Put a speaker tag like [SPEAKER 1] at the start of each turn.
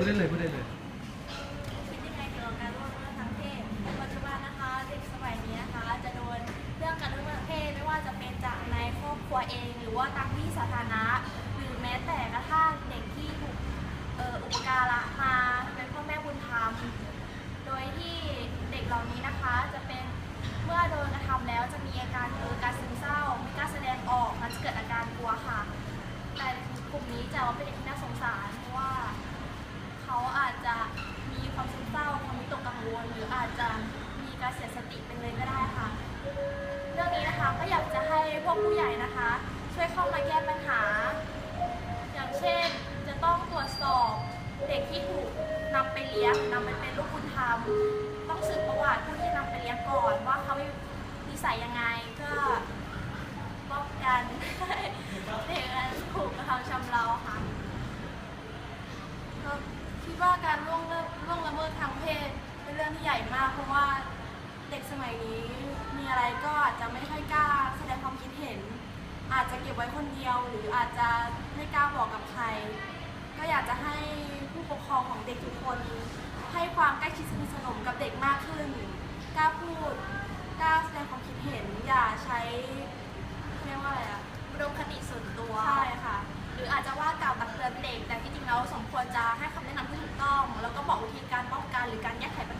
[SPEAKER 1] พูดได้เลยพูดได้เลย
[SPEAKER 2] คิดยังไงเกี่ยวกับการล่วงละเมิดทางเพศปัจจุบันนะคะเด็กสมัยนี้นะคะ จะโดนเรื่องการล่วงละเมิดทางเพศไม่ว่าจะเป็นจากในครอบครัวเอง หรือว่าตามที่สาธารณะ หรือแม้แต่กระทั่งเด็กที่ถูกเอ่ออุปการะมาเป็นพ่อแม่บุญธรรม โดยที่เด็กเหล่านี้นะคะจะเป็นเมื่อโดนกระทำแล้วจะมีอาการคือการซึมเศร้าไม่กล้าแสดงออกมันจะเกิดอาการกลัวค่ะ แต่กลุ่มนี้จะว่าเป็นเด็กที่น่า ล หรืออาจจะมีการเสียสติเป็นเลยก็ได้ค่ะ เรื่องนี้นะคะก็อยากจะให้พวกผู้ใหญ่นะคะ ช่วยเข้ามาแก้ปัญหา อย่างเช่นจะต้องตรวจสอบเด็กที่ถูกนำไปเลี้ยงนำไปเป็นลูกบุญธรรมต้องสืบประวัติผู้ที่นำไปเลี้ยงก่อนว่าเขานิสัยยังไงก็ป้องกันเด็กนั้นถูกกระทำชำเราค่ะ
[SPEAKER 3] ก็คิดว่าการล่วงเลิกล่วงละเมิดทางเพศ เป็นเรื่องที่ใหญ่มาก เพราะว่าเด็กสมัยนี้มีอะไรก็อาจจะไม่ค่อยกล้าแสดงความคิดเห็น อาจจะเก็บไว้คนเดียว หรืออาจจะไม่กล้าบอกกับใคร ก็อยากจะให้ผู้ปกครองของเด็กทุกคน ให้ความใกล้ชิดสนิทสนมกับเด็กมากขึ้นกล้าพูดกล้าแสดงความคิดเห็น อย่าใช้เรียกว่าอะไรอะ
[SPEAKER 2] อุดมคติส่วนตัว
[SPEAKER 3] ใช่ค่ะ
[SPEAKER 2] หรืออาจจะว่ากล่าวตักเตือนเด็ก แต่ที่จริงแล้วสมควรจะให้คำแนะนำที่ถูกต้อง แล้วก็บอกวิธีการป้องกันหรือการแก้ไขปัญหามากกว่า